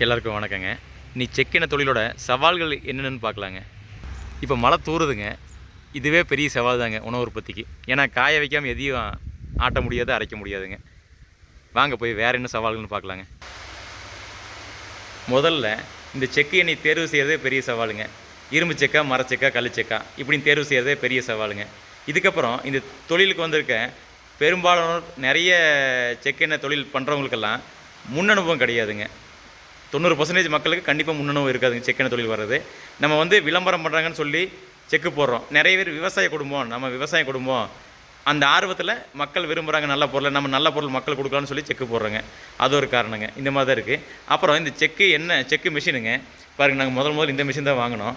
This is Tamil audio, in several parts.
எல்லாருக்கும் வணக்கங்க. நீ செக்கின தொழிலோட சவால்கள் என்னென்னு பார்க்கலாங்க. இப்போ மழை தூறுதுங்க இதுவே பெரிய சவால் தாங்க உணவு உற்பத்திக்கு. ஏன்னா காய வைக்காமல் எதையும் ஆட்ட முடியாது அரைக்க முடியாதுங்க. வாங்க போய் வேறு என்ன சவால்கள்னு பார்க்கலாங்க. முதல்ல இந்த செக்கு எண்ணெய் தேர்வு செய்கிறதே பெரிய சவாலுங்க. இரும்பு செக்கா மரச்செக்கா கல்லுச்செக்கா இப்படின்னு தேர்வு செய்கிறதே பெரிய சவாலுங்க. இதுக்கப்புறம் இந்த தொழிலுக்கு வந்திருக்க பெரும்பாலானோர் நிறைய செக்கெண்ணெய் தொழில் பண்ணுறவங்களுக்கெல்லாம் முன்னனுபவம் கிடையாதுங்க. தொண்ணூறு பர்சன்டேஜ் மக்களுக்கு கண்டிப்பாக முன்னனும் இருக்காதுங்க செக்கெண்ண தொழில் வர்றது. நம்ம வந்து விளம்பரம் பண்ணுறாங்கன்னு சொல்லி செக்கு போடுறோம். நிறைய பேர் விவசாய குடும்பம் நம்ம விவசாய குடும்பம். அந்த ஆர்வத்தில் மக்கள் விரும்புகிறாங்க நல்ல பொருளை நம்ம நல்ல பொருள் மக்கள் கொடுக்கலாம்னு சொல்லி செக்கு போடுறோங்க. அது ஒரு காரணங்க. இந்த மாதிரி தான் இருக்குது அப்புறம் இந்த செக்கு என்ன செக்கு மிஷினுங்க பாருங்க நாங்கள் முதல் முதல் இந்த மிஷின் தான் வாங்கினோம்.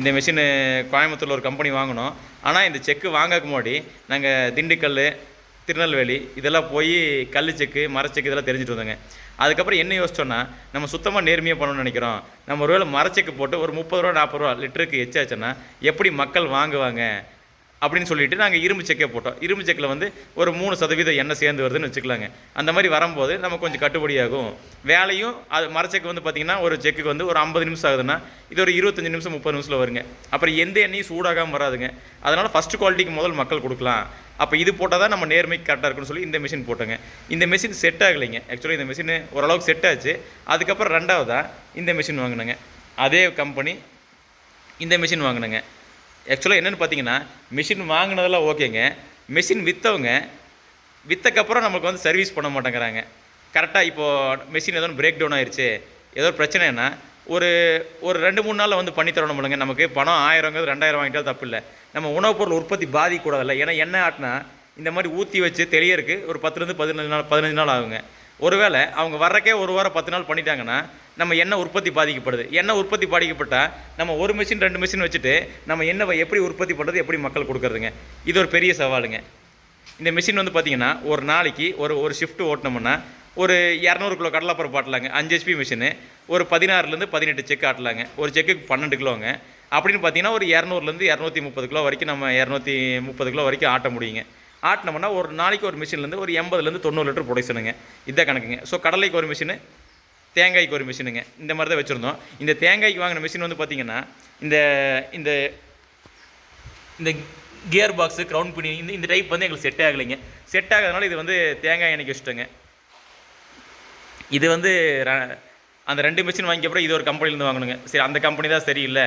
இந்த மிஷினு கோயம்புத்தூரில் ஒரு கம்பெனி வாங்கினோம். ஆனால் இந்த செக்கு வாங்கக்கு முன்னாடி நாங்கள் திண்டுக்கல் திருநெல்வேலி இதெல்லாம் போய் கல் செக்கு மரச்செக்கு இதெல்லாம் தெரிஞ்சுட்டு வந்தோங்க. அதுக்கப்புறம் என்ன யோசிச்சோன்னா நம்ம சுத்தமாக நேர்மையாக பண்ணணும்னு நினைக்கிறோம். நம்ம ஒருவேளை மரச்செக்கு போட்டு ஒரு முப்பது ரூபா நாற்பது ரூபா லிட்டருக்கு எச்சாச்சுன்னா எப்படி மக்கள் வாங்குவாங்க? அப்படின்னு சொல்லிட்டு நாங்கள் இரும்பு செக்கே போட்டோம். இரும்பு செக்கில் வந்து ஒரு மூணு சதவீதம் எண்ணெய் சேர்ந்து வருதுன்னு வச்சுக்கலாங்க. அந்த மாதிரி வரும்போது நம்ம கொஞ்சம் கட்டுப்படியாகும். வேலையும் அது மரச்செக்கு வந்து பார்த்திங்கன்னா ஒரு செக்குக்கு வந்து ஒரு ஐம்பது நிமிஷம் ஆகுதுன்னா இது ஒரு இருபத்தஞ்சி நிமிஷம் முப்பது நிமிஷத்தில் வருங்க. அப்புறம் எந்த எண்ணெயும் சூடாகாமல் வராதுங்க. அதனால் ஃபஸ்ட்டு குவாலிட்டிக்கு முதல் மக்கள் கொடுக்கலாம். அப்போ இது போட்டால் தான் நம்ம நேர்மைக்கு கரெக்டாக இருக்குன்னு சொல்லி இந்த மிஷின் போட்டோங்க. இந்த மிஷின் செட் ஆகலைங்க. ஆக்சுவலி இந்த மிஷின் ஓரளவுக்கு செட் ஆச்சு. அதுக்கப்புறம் ரெண்டாவதாக இந்த மிஷின் வாங்கினேங்க. அதே கம்பெனி இந்த மிஷின் வாங்கினேங்க. ஆக்சுவலாக என்னென்னு பார்த்தீங்கன்னா மிஷின் வாங்கினதெல்லாம் ஓகேங்க. மிஷின் விற்றவங்க விற்றக்கப்புறம் நமக்கு வந்து சர்வீஸ் பண்ண மாட்டேங்கிறாங்க. கரெக்டாக இப்போது மிஷின் ஏதோ பிரேக் டவுன் ஆயிடுச்சு ஏதோ ஒரு பிரச்சனைனா ஒரு ஒரு ரெண்டு மூணு நாளில் வந்து பண்ணி தரணும் இல்லைங்க. நமக்கு பணம் ஆயிரங்கிறது ரெண்டாயிரம் வாங்கிட்டாலும் தப்பு இல்லை. நம்ம உணவுப் பொருள் உற்பத்தி பாதிக்கூடாதில்ல ஏன்னா எண்ணெய் ஆட்டினா இந்த மாதிரி ஊற்றி வச்சு தெளியறதுக்கு ஒரு பத்துலேருந்து பதினஞ்சு நாள் பதினஞ்சு நாள் ஆகுங்க. ஒருவேளை அவங்க வர்றக்கே ஒரு வாரம் பத்து நாள் பண்ணிட்டாங்கன்னா நம்ம எண்ணெய் உற்பத்தி பாதிக்கப்படுது. எண்ணெய் உற்பத்தி பாதிக்கப்பட்டால் நம்ம ஒரு மிஷின் ரெண்டு மிஷின் வச்சுட்டு நம்ம எண்ணெய் எப்படி உற்பத்தி பண்ணுறது எப்படி மக்கள் கொடுக்குறதுங்க? இது ஒரு பெரிய சவாலுங்க. இந்த மிஷின் வந்து பார்த்திங்கன்னா ஒரு நாளைக்கு ஒரு ஒரு ஷிஃப்ட் ஓட்டினோம்னா ஒரு இரநூறு கிலோ கடலைப்பருப்பு ஆட்டலாங்க. அஞ்சு ஹெச்பி மிஷினு ஒரு பதினாறுலேருந்து பதினெட்டு செக் ஆட்டலாங்க. ஒரு செக்குக்கு பன்னெண்டு கிலோங்க. அப்படின்னு பார்த்தீங்கன்னா ஒரு இரநூறுலேருந்து இரநூத்தி முப்பது கிலோ வரைக்கும் நம்ம இரநூத்தி முப்பது கிலோ வரைக்கும் ஆட்ட முடியுங்க. ஆட்டினோம்னா ஒரு நாளைக்கு ஒரு மிஷின்லேருந்து ஒரு எண்பதுலேருந்து தொண்ணூறு லிட்டர் ப்ரொடக்ஷனுங்க. இதான் கணக்குங்க. ஸோ கடலைக்கு ஒரு மிஷினு தேங்காய்க்கு ஒரு மிஷினுங்க. இந்த மாதிரி தான் வச்சுருந்தோம். இந்த தேங்காய்க்கு வாங்கின மிஷின் வந்து பார்த்திங்கன்னா இந்த இந்த இந்த கியர் பாக்ஸு க்ரௌண்ட் பண்ணி இந்த இந்த டைப் வந்து எங்களுக்கு செட் ஆகலைங்க. செட் ஆகாதனால இது வந்து தேங்காய் எனக்கு வச்சுட்டோங்க. இது வந்து அந்த ரெண்டு மிஷின் வாங்கிய அப்புறம் இது ஒரு கம்பெனிலேருந்து வாங்கணுங்க. சரி அந்த கம்பெனி தான் சரியில்லை.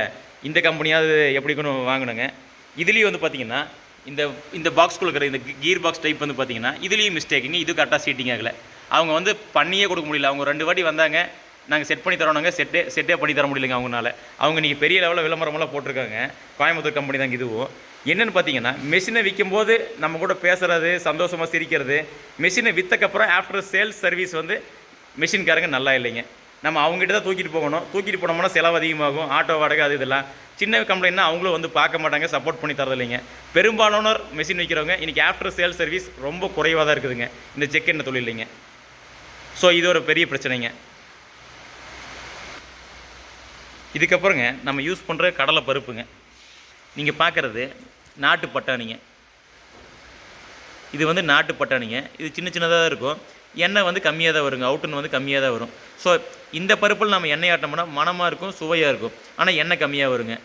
இந்த கம்பெனியாவது எப்படிக்குன்னு வாங்கணுங்க. இதுலேயும் வந்து பார்த்தீங்கன்னா இந்த இந்த பாக்ஸ்குள்ள இருக்கிற இந்த கீர் பாக்ஸ் டைப் வந்து பார்த்தீங்கன்னா இதுலேயும் மிஸ்டேக்குங்க இது கரெக்டாக சீட்டிங் ஆகலை. அவங்க வந்து பண்ணியே கொடுக்க முடியல. அவங்க ரெண்டு வாட்டி வந்தாங்க. நாங்கள் செட் பண்ணி தரோனாங்க செட்டே செட்டே பண்ணி தர முடியலைங்க அவங்கனால. அவங்க நீங்கள் பெரிய லெவலில் விளம்பரமெல்லாம் போட்டிருக்காங்க. கோயம்புத்தூர் கம்பெனி தாங்க இதுவும். என்னென்னு பார்த்தீங்கன்னா மெஷினை விற்கும்போது நம்ம கூட பேசுகிறது சந்தோஷமாக சிரிக்கிறது மெஷினை விற்றக்கப்புறம் ஆஃப்டர் சேல்ஸ் சர்வீஸ் வந்து மிஷின்காரங்க நல்லா இல்லைங்க. நம்ம அவங்ககிட்ட தான் தூக்கிட்டு போகணும். தூக்கிட்டு போனோம்னா செலவு அதிகமாகும். ஆட்டோ வாடகை அது இதெல்லாம். சின்ன கம்ப்ளைண்ட்னா அவங்களும் வந்து பார்க்க மாட்டாங்க சப்போர்ட் பண்ணி தரதில்லைங்க பெரும்பாலானோர் மிஷின் விற்கிறவங்க இன்றைக்கி ஆஃப்டர் சேல் சர்வீஸ் ரொம்ப குறைவாக தான் இருக்குதுங்க. இந்த செக் என்ன தொழிலிங்க ஸோ இது ஒரு பெரிய பிரச்சனைங்க. இதுக்கப்புறங்க நம்ம யூஸ் பண்ணுற கடலை பருப்புங்க. நீங்கள் பார்க்குறது நாட்டு பட்டாணிங்க. இது வந்து நாட்டு பட்டாணிங்க. இது சின்ன சின்னதாக தான் இருக்கும். எண்ணெய் வந்து கம்மியாக தான் வருங்க. அவுட்டுன்னு வந்து கம்மியாக தான் வரும். ஸோ இந்த பருப்பில் நம்ம எண்ணெய் ஆட்டோம்னா மணமாக இருக்கும் சுவையாக இருக்கும். ஆனால் எண்ணெய் கம்மியாக வருங்க.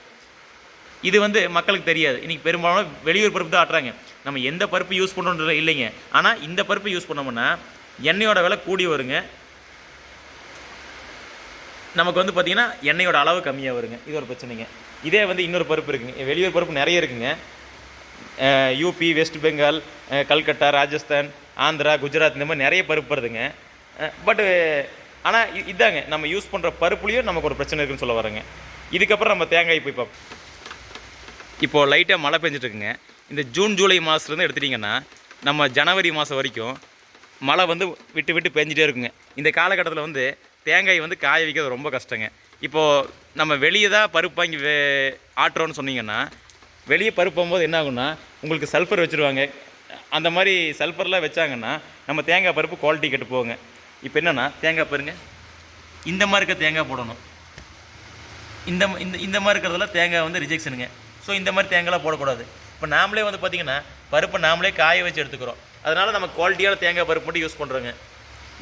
இது வந்து மக்களுக்கு தெரியாது. இன்றைக்கி பெரும்பாலும் வெளியூர் பருப்பு தான் ஆட்டுறாங்க. நம்ம எந்த பருப்பு யூஸ் பண்ணுறது இல்லைங்க. ஆனால் இந்த பருப்பு யூஸ் பண்ணோம்னா எண்ணெயோட விலை கூடி வருங்க. நமக்கு வந்து பார்த்திங்கன்னா எண்ணெயோட அளவு கம்மியாக வருங்க. இது ஒரு பிரச்சனைங்க. இதே வந்து இன்னொரு பருப்பு இருக்குங்க. வெளியூர் பருப்பு நிறைய இருக்குங்க. யூபி வெஸ்ட் பெங்கால் கல்கட்டா ராஜஸ்தான் ஆந்திரா குஜராத் இந்த மாதிரி நிறைய பருப்பு வருதுங்க. பட்டு ஆனால் இதாங்க நம்ம யூஸ் பண்ணுற பருப்புலேயும் நமக்கு ஒரு பிரச்சனை இருக்குன்னு சொல்ல வரேங்க இதுக்கப்புறம் நம்ம தேங்காய் போய் பார்ப்போம் இப்போது லைட்டாக மழை பெஞ்சிட்ருக்குங்க இந்த ஜூன் ஜூலை மாதத்துலேருந்து எடுத்துட்டிங்கன்னா நம்ம ஜனவரி மாதம் வரைக்கும் மழை வந்து விட்டு விட்டு பெஞ்சிட்டே இருக்குங்க. இந்த காலகட்டத்தில் வந்து தேங்காய் வந்து காய வைக்கிறது ரொம்ப கஷ்டங்க. இப்போது நம்ம வெளியே தான் பருப்பு வாங்கி ஆட்டுறோன்னு சொன்னிங்கன்னா வெளியே பருப்பு போகும்போது என்ன ஆகும்னா உங்களுக்கு சல்ஃபர் வச்சுருவாங்க. அந்த மாதிரி சல்ஃபர்லாம் வச்சாங்கன்னா நம்ம தேங்காய் பருப்பு குவாலிட்டி கெட்டு போங்க இப்போ என்னென்னா தேங்காய் பாருங்க. இந்த மாதிரி இருக்க தேங்காய் போடணும். இந்த இந்த இந்த மாதிரி இருக்கிறதெல்லாம் தேங்காய் வந்து ரிஜெக்ஷனுங்க ஸோ இந்த மாதிரி தேங்காய்லாம் போடக்கூடாது. இப்போ நாமளே வந்து பார்த்திங்கன்னா பருப்பை நாமளே காய வச்சு எடுத்துக்கிறோம். அதனால் நம்ம குவாலிட்டியான தேங்காய் பருப்பு மட்டும் யூஸ் பண்ணுறோங்க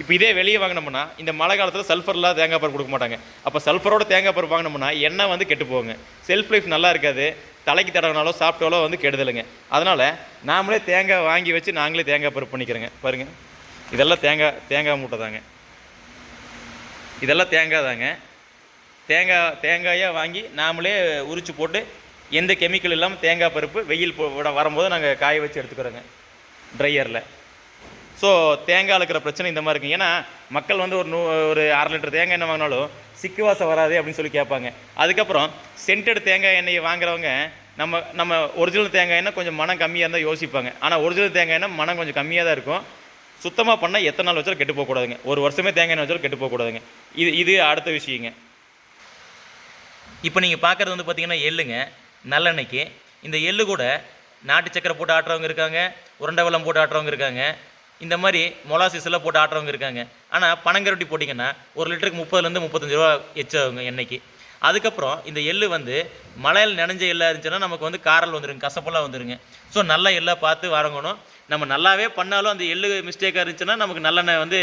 இப்போ இதே வெளியே வாங்கினோம்னா இந்த மழை காலத்தில் சல்ஃபர் தேங்காய் பருப்பு கொடுக்க மாட்டாங்க. அப்போ சல்ஃபரோட தேங்காய் பருப்பு வாங்கினோம்னா எண்ணெய் வந்து கெட்டு போகுங்க. செல்ஃப் லைஃப் நல்லா இருக்காது. தலைக்கு தடவினாலோ சாப்பிட்டாலோ வந்து கெடுதலுங்க. அதனால் நாமளே தேங்காய் வாங்கி வச்சு நாங்களே தேங்காய் பருப்பு பண்ணிக்கிறோங்க. பாருங்கள் இதெல்லாம் தேங்காய் தேங்காய் மூட்டை தாங்க. இதெல்லாம் தேங்காய் தாங்க. தேங்காய் தேங்காயாக வாங்கி நாமளே உரிச்சு போட்டு எந்த கெமிக்கல் இல்லாமல் தேங்காய் பருப்பு வெயில் போட விட வரும்போது நாங்கள் காய வச்சு எடுத்துக்கிறோங்க. ட்ரையரில் ஸோ தேங்காய் இருக்கிற பிரச்சனை இந்த மாதிரி இருக்குது ஏன்னா மக்கள் வந்து ஒரு நூ ஒரு அரை லிட்டர் தேங்காய் எண்ணெய் வாங்கினாலும் சிக்கு வாசம் வராது அப்படின்னு சொல்லி கேட்பாங்க. அதுக்கப்புறம் சென்டட் தேங்காய் எண்ணெயை வாங்குறவங்க நம்ம நம்ம ஒரிஜினல் தேங்காய் எண்ணெய் கொஞ்சம் மனம் கம்மியாக இருந்தால் யோசிப்பாங்க. ஆனால் ஒரிஜினல் தேங்காய் எண்ணெய் மனம் கொஞ்சம் கம்மியாக தான் இருக்கும். சுத்தமாக பண்ணால் எத்தனை நாள் வச்சாலும் கெட்டு போகக்கூடாதுங்க. ஒரு வருஷமே தேங்காய் எண்ணெய் வச்சாலும் கெட்டு போகக்கூடாதுங்க. இது இது அடுத்த விஷயங்க. இப்போ நீங்கள் பார்க்குறது வந்து பார்த்தீங்கன்னா எள்ளுங்க நல்லெண்ணெய்க்கு. இந்த எள்ளு கூட நாட்டு சக்கரை போட்டு ஆட்டுறவங்க இருக்காங்க உருண்டை வெள்ளம் போட்டு ஆட்டுறவங்க இருக்காங்க. இந்த மாதிரி மொலாசிஸ் எல்லாம் போட்டு ஆட்டுறவங்க இருக்காங்க. ஆனால் பனங்கருட்டி போட்டிங்கன்னா ஒரு லிட்டருக்கு முப்பதுலேருந்து முப்பத்தஞ்சு ரூபா எச்சாகுங்க எண்ணெய்க்கு அதுக்கப்புறம் இந்த எள்ளு வந்து மழையில் நினைஞ்ச எள்ளாக இருந்துச்சுன்னா நமக்கு வந்து காரல் வந்துருங்க கசப்பெல்லாம் வந்துருங்க. ஸோ நல்லா எள்ளாக பார்த்து வரங்கணும். நம்ம நல்லாவே பண்ணாலும் அந்த எள்ளு மிஸ்டேக்காக இருந்துச்சுன்னா நமக்கு நல்லெண்ணெய் வந்து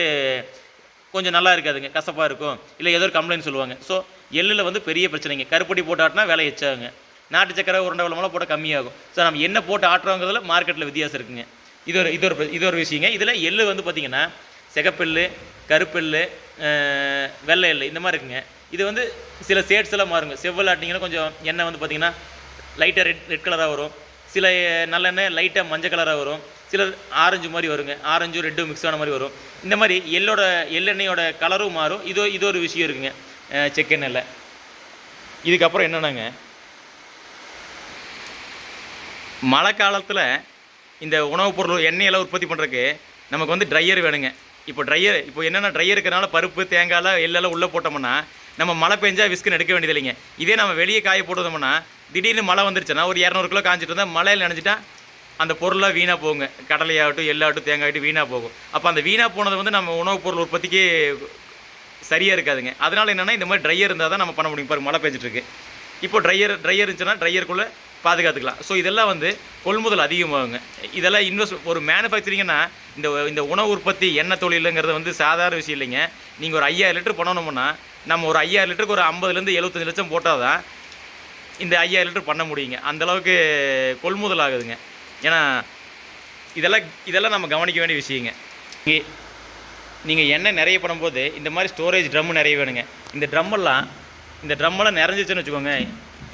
கொஞ்சம் நல்லா இருக்காதுங்க கசப்பாக இருக்கும். இல்லை ஏதோ ஒரு கம்ப்ளைண்ட் சொல்லுவாங்க. ஸோ எள்ளில் வந்து பெரிய பிரச்சனைங்க. கருப்பட்டி போட்டு ஆட்டினா விலை எச்சாகுங்க. நாட்டு சக்கரை உருண்டை வெள்ளமெல்லாம் போட்டால் கம்மியாகும். ஸோ நம்ம என்ன போட்டு ஆட்டுறோங்கிறதுல மார்க்கெட்டில் வித்தியாசம் இருக்குங்க. இது ஒரு இது ஒரு இது ஒரு விஷயங்க. இதில் எள்ளு வந்து பார்த்திங்கன்னா சிகப்பெல்லு கருப்பெல்லு வெள்ளை எள்ளு இந்த மாதிரி இருக்குங்க. இது வந்து சில ஷேட்ஸ் எல்லாம் மாறுங்க. செவ்வல் ஆட்டிங்கன்னா கொஞ்சம் எண்ணெய் வந்து பார்த்திங்கன்னா லைட்டாக ரெட் ரெட் கலராக வரும். சில நல்லெண்ணெய் லைட்டாக மஞ்சள் கலராக வரும். சில ஆரஞ்சு மாதிரி வருங்க. ஆரஞ்சும் ரெட்டும் மிக்ஸ் ஆன மாதிரி வரும். இந்த மாதிரி எள்ளோட எள்ளெண்ணெயோட கலரும் மாறும். இது இது ஒரு விஷயம் இருக்குங்க. செக்கெண்ணெயில் இதுக்கப்புறம் என்னென்னாங்க? மழை காலத்தில் இந்த உணவுப் பொருள் எண்ணெயெல்லாம் உற்பத்தி பண்ணுறதுக்கு நமக்கு வந்து ட்ரையர் வேணுங்க. இப்போ ட்ரையர் இப்போ என்னென்ன ட்ரையர் இருக்கிறனால பருப்பு தேங்காய்லாம் எள்ளெல்லாம் உள்ளே போட்டோம்னா நம்ம மழை பெஞ்சால் விஸ்குன்னு எடுக்க வேண்டியது இல்லைங்க. இதே நம்ம வெளியே காய போட்டோம்னா திடீர்னு மழை வந்துருச்சுன்னா ஒரு இரநூறு கிலோ காஞ்சிட்டு இருந்தால் மழையில் நினைச்சிட்டா அந்த பொருளாக வீணாக போகுங்க. கடலையாகட்டும் எல்லாட்டும் தேங்காய்ட்டும் வீணாக போகும். அப்போ அந்த வீணாக போனது வந்து நம்ம உணவுப் பொருள் உற்பத்திக்கு சரியாக இருக்காதுங்க. அதனால் என்னென்னா இந்த மாதிரி ட்ரையர் இருந்தால் தான் நம்ம பண்ண முடியும். பாருங்க மழை பெஞ்சிட்ருக்கு இப்போ ட்ரையர் ட்ரையர் இருந்துச்சுன்னா ட்ரையருக்குள்ளே பாதுகாத்துக்கலாம். ஸோ இதெல்லாம் வந்து கொள்முதல் அதிகமாகுங்க. இதெல்லாம் இன்வெஸ்ட் ஒரு மேனுஃபேக்சரிங்கன்னா இந்த இந்த உணவு உற்பத்தி எண்ணெய் தொழிலுங்கிறது வந்து சாதாரண விஷயம் இல்லைங்க. நீங்கள் ஒரு ஐயாயிரம் லிட்டர் பண்ணணும்னா நம்ம ஒரு ஐயாயிரம் லிட்டருக்கு ஒரு ஐம்பதுலேருந்து எழுபத்தஞ்சு லட்சம் போட்டால் தான் இந்த ஐயாயிரம் லிட்டர் பண்ண முடியுங்க. அந்தளவுக்கு கொள்முதல் ஆகுதுங்க. ஏன்னா இதெல்லாம் இதெல்லாம் நம்ம கவனிக்க வேண்டிய விஷயங்க. இங்கே நீங்கள் எண்ணெய் நிறைய பண்ணும்போது இந்த மாதிரி ஸ்டோரேஜ் ட்ரம் நிறைய வேணுங்க. இந்த ட்ரம்மெல்லாம் இந்த ட்ரம்மெல்லாம் நிறைஞ்சிச்சுன்னு வச்சுக்கோங்க.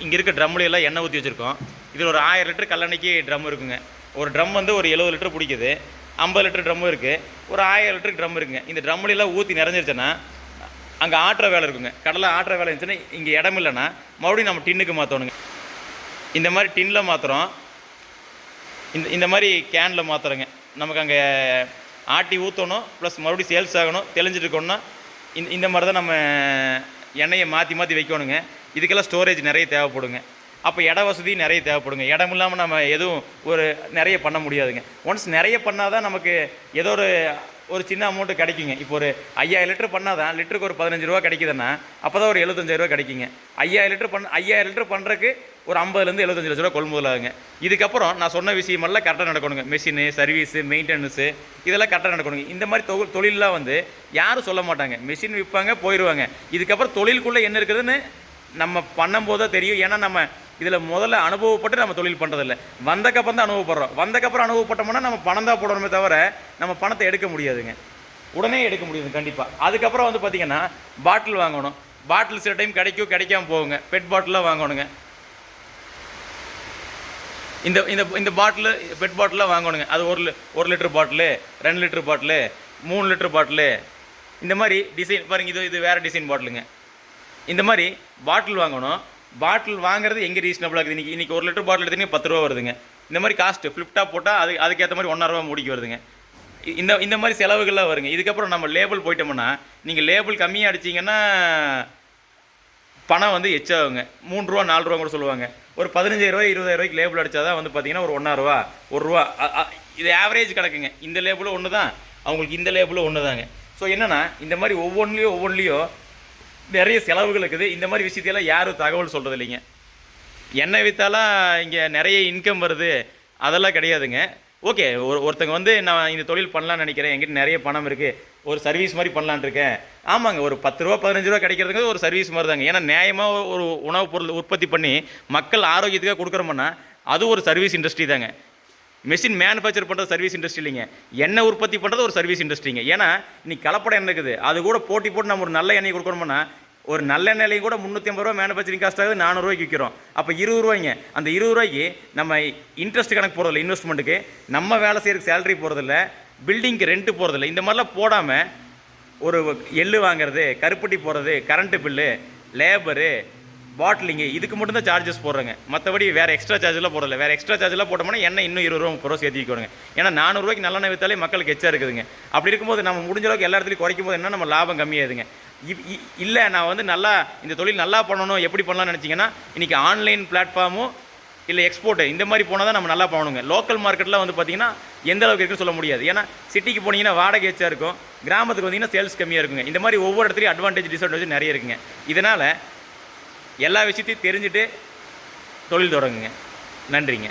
இங்கே இருக்க ட்ரம்லையெல்லாம் எல்லாம் எண்ணெய் ஊற்றி வச்சுருக்கோம். இதில் ஒரு ஆயிரம் லிட்டர் கல்லணைக்கு ட்ரம் இருக்குங்க. ஒரு ட்ரம் வந்து ஒரு எழுபது லிட்டர் பிடிக்குது. ஐம்பது லிட்டர் ட்ரம்மும் இருக்குது ஒரு ஆயிரம் லிட்டர் ட்ரம் இருக்குங்க. இந்த ட்ரம்லையெல்லாம் ஊற்றி நிறைஞ்சிருச்சுன்னா அங்கே ஆட்டுற வேலை இருக்குங்க. கடலை ஆட்டுற வேலை இருந்துச்சுன்னா இங்கே இடம் இல்லைன்னா மறுபடியும் நம்ம டின்னுக்கு மாற்றணுங்க இந்த மாதிரி டின்னில் மாற்றுறோம் இந்த இந்த மாதிரி கேனில் மாற்றுறோங்க நமக்கு அங்கே ஆட்டி ஊற்றணும் ப்ளஸ் மறுபடியும் சேல்ஸ் ஆகணும் தெளிஞ்சிட்டு இருக்கணும்னா இந்த இந்த மாதிரி தான் நம்ம எண்ணெயை மாற்றி மாற்றி வைக்கணுங்க. இதுக்கெல்லாம் ஸ்டோரேஜ் நிறைய தேவைப்படுங்க. அப்போ இட வசதி நிறைய தேவைப்படுங்க. இடம் இல்லாமல் நம்ம எதுவும் ஒரு நிறைய பண்ண முடியாதுங்க. ஒன்ஸ் நிறைய பண்ணால் தான் நமக்கு ஏதோ ஒரு ஒரு சின்ன அமௌண்ட்டு கிடைக்குங்க. இப்போ ஒரு ஐயாயிரம் லிட்டர் பண்ணால் தான் லிட்டருக்கு ஒரு பதினஞ்சு ரூபா கிடைக்குதுன்னா அப்போ தான் ஒரு எழுபத்தஞ்சாயிரூவா கிடைக்குங்க. ஐயாயிரம் லிட்டர் பண்ண ஐயாயிரம் லிட்டர் பண்ணுறதுக்கு ஒரு ஐம்பதுலேருந்து எழுபத்தஞ்சு லட்ச ரூபா கொள்முதல் ஆகுங்க இதுக்கப்புறம் நான் சொன்ன விஷயமெல்லாம் கரெக்டாக நடக்கணுங்க. மெஷினு சர்வீஸு மெயின்டெனன்ஸு இதெல்லாம் கரெக்டாக நடக்கணுங்க. இந்த மாதிரி தொழில் தொழிலெலாம் வந்து யாரும் சொல்ல மாட்டாங்க. மெஷின் விற்பாங்க போயிடுவாங்க இதுக்கப்புறம் தொழிலுக்குள்ளே என்ன இருக்குதுன்னு நம்ம பண்ணும்போது தான் தெரியும். ஏன்னா நம்ம இதில் முதல்ல அனுபவப்பட்டு நம்ம தொழில் பண்ணுறதில்ல வந்தக்கப்புறம் தான் அனுபவப்படுறோம். வந்தக்கப்புறம் அனுபவப்பட்டோம்னா நம்ம பணம் தான் போடணுமே தவிர நம்ம பணத்தை எடுக்க முடியாதுங்க. உடனே எடுக்க முடியாது கண்டிப்பாக அதுக்கப்புறம் வந்து பார்த்திங்கன்னா பாட்டில் வாங்கணும். பாட்டில் சில டைம் கிடைக்கும் கிடைக்காம போகுங்க. பெட் பாட்டிலாக வாங்கணுங்க. இந்த இந்த இந்த பாட்டில் பெட் பாட்டிலாக வாங்கணுங்க. அது ஒரு லி- ஒரு லிட்டர் பாட்டிலு ரெண்டு லிட்டர் பாட்டிலு மூணு லிட்டர் பாட்டிலு இந்த மாதிரி டிசைன் பாருங்க இது இது வேறு டிசைன் பாட்டிலுங்க இந்த மாதிரி பாட்டில் வாங்கணும். பாட்டில் வாங்குறது எங்கே ரீசனபிளாக இருக்குது? இன்றைக்கி இன்றைக்கி ஒரு லிட்டர் பாட்டில் எடுத்தீங்கன்னா பத்து ரூபா வருதுங்க. இந்த மாதிரி காஸ்ட்டு ஃப்ளிப்டாப் போட்டால் அது அதுக்கேற்ற மாதிரி ஒன்றரை ரூபா முடிக்கு வருதுங்க. இந்த இந்த மாதிரி செலவுகள்லாம் வருங்க. இதுக்கப்புறம் நம்ம லேபிள் போயிட்டோம்னா நீங்கள் லேபிள் கம்மியாக அடிச்சிங்கன்னா பணம் வந்து எச்சாகுங்க மூணு ரூபா நாலு ரூபா கூட சொல்லுவாங்க. ஒரு பதினஞ்சாயிரம் ரூபாய் லேபிள் அடிச்சா தான் வந்து பார்த்தீங்கன்னா ஒரு ஒன்றா ரூபா ஒரு ரூபா இது ஆவரேஜ் கிடக்குங்க இந்த லேபிளும் ஒன்று தான் அவங்களுக்கு இந்த லேபிளும் ஒன்று தாங்க ஸோ என்னென்னா இந்த மாதிரி ஒவ்வொன்றிலையும் ஒவ்வொன்றிலையும் நிறைய செலவுகள் இருக்குது. இந்த மாதிரி விஷயத்தையெல்லாம் யாரும் தகவல் சொல்கிறது இல்லைங்க எண்ணெய் விற்றாலாம் இங்கே நிறைய இன்கம் வருது. அதெல்லாம் கிடையாதுங்க. ஓகே ஒரு ஒருத்தங்க வந்து நான் இந்த தொழில் பண்ணலாம்னு நினைக்கிறேன். என்கிட்ட நிறைய பணம் இருக்குது ஒரு சர்வீஸ் மாதிரி பண்ணலான்னு இருக்கேன். ஆமாங்க ஒரு பத்து ரூபா பதினஞ்சு ரூபா கிடைக்கிறதுக்கு ஒரு சர்வீஸ் மாதிரி தாங்க. ஏன்னா நியாயமாக ஒரு உணவுப் பொருள் உற்பத்தி பண்ணி மக்கள் ஆரோக்கியத்துக்காக கொடுக்குறோம்னா அது ஒரு சர்வீஸ் இண்டஸ்ட்ரி தாங்க. மெஷின் மேனுஃபேக்சர் பண்ணுறது சர்வீஸ் இண்டஸ்ட்ரி இல்லைங்க. எண்ணெய் உற்பத்தி பண்ணுறது ஒரு சர்வீஸ் இண்டஸ்ட்ரிங்க ஏன்னா இன்னைக்கு கலப்படம் எண்ணெய் இருக்குது அது கூட போட்டி போட்டு நம்ம ஒரு நல்ல எண்ணெய் கொடுக்கணும்னா ஒரு நல்ல நிலையும் கூட முந்நூற்றி ஐம்பது ரூபா மேனுஃபேக்சரிங் காஸ்ட் ஆகுது நானூறுரூவாய்க்கு விற்கிறோம் அப்போ இருபது ரூபாய்ங்க. அந்த இருபது ரூபாய்க்கு நம்ம இன்ட்ரெஸ்ட் கணக்கு போகிறதில்ல இன்வெஸ்ட்மெண்ட்டுக்கு நம்ம வேலை செய்யறதுக்கு சேலரி போகிறதில்ல பில்டிங்க்கு ரெண்ட்டு போகிறதில்ல இந்த மாதிரிலாம் போடாமல் ஒரு எள்ளு வாங்குறது கருப்பட்டி போடுறது கரண்ட்டு பில்லு லேபரு பாட்டிலிங்கு இதுக்கு மட்டும்தான் சார்ஜஸ் போடுறாங்க. மற்றபடி வேறு எக்ஸ்ட்ரா சார்ஜெலாம் போடல. வேறு எக்ஸ்ட்ரா சார்ஜெலாம் போட்டோம்னா எண்ணெய் இன்னும் இருபது ரூபா முப்பது ரூபா சேர்த்து ஏன்னா நானூறுரூவாய்க்கு நல்லெண்ணெய் விற்றாலே மக்களுக்கு எச்சா இருக்குதுங்க. அப்படி இருக்கும்போது நம்ம முடிஞ்ச அளவுக்கு எல்லா இடத்துலையும் குறைக்கும் போது என்ன? நம்ம லாபம் கம்மியாகுதுங்க இல்லை நான் வந்து நல்லா இந்த தொழில் நல்லா பண்ணணும் எப்படி பண்ணலாம்னு நினச்சிங்கன்னா இன்றைக்கி ஆன்லைன் பிளாட்ஃபார்மும் இல்லை எக்ஸ்போர்ட்டு இந்த மாதிரி போனால் தான் நம்ம நல்லா பண்ணணுங்க. லோக்கல் மார்க்கெட்டில் வந்து பார்த்திங்கன்னா எந்த அளவுக்கு இருக்குன்னு சொல்ல முடியாது. ஏன்னா சிட்டிக்கு போனீங்கன்னா வாடகை வச்சா இருக்கும் கிராமத்துக்கு வந்தீங்கன்னா சேல்ஸ் கம்மியாக இருக்குங்க. இந்த மாதிரி ஒவ்வொரு இடத்துலையும் அட்வான்டேஜ் டிஸ்அட்வான்டேஜ் நிறைய இருக்குங்க. இதனால் எல்லா விஷயத்தையும் தெரிஞ்சுட்டு தொழில் தொடங்குங்க. நன்றிங்க.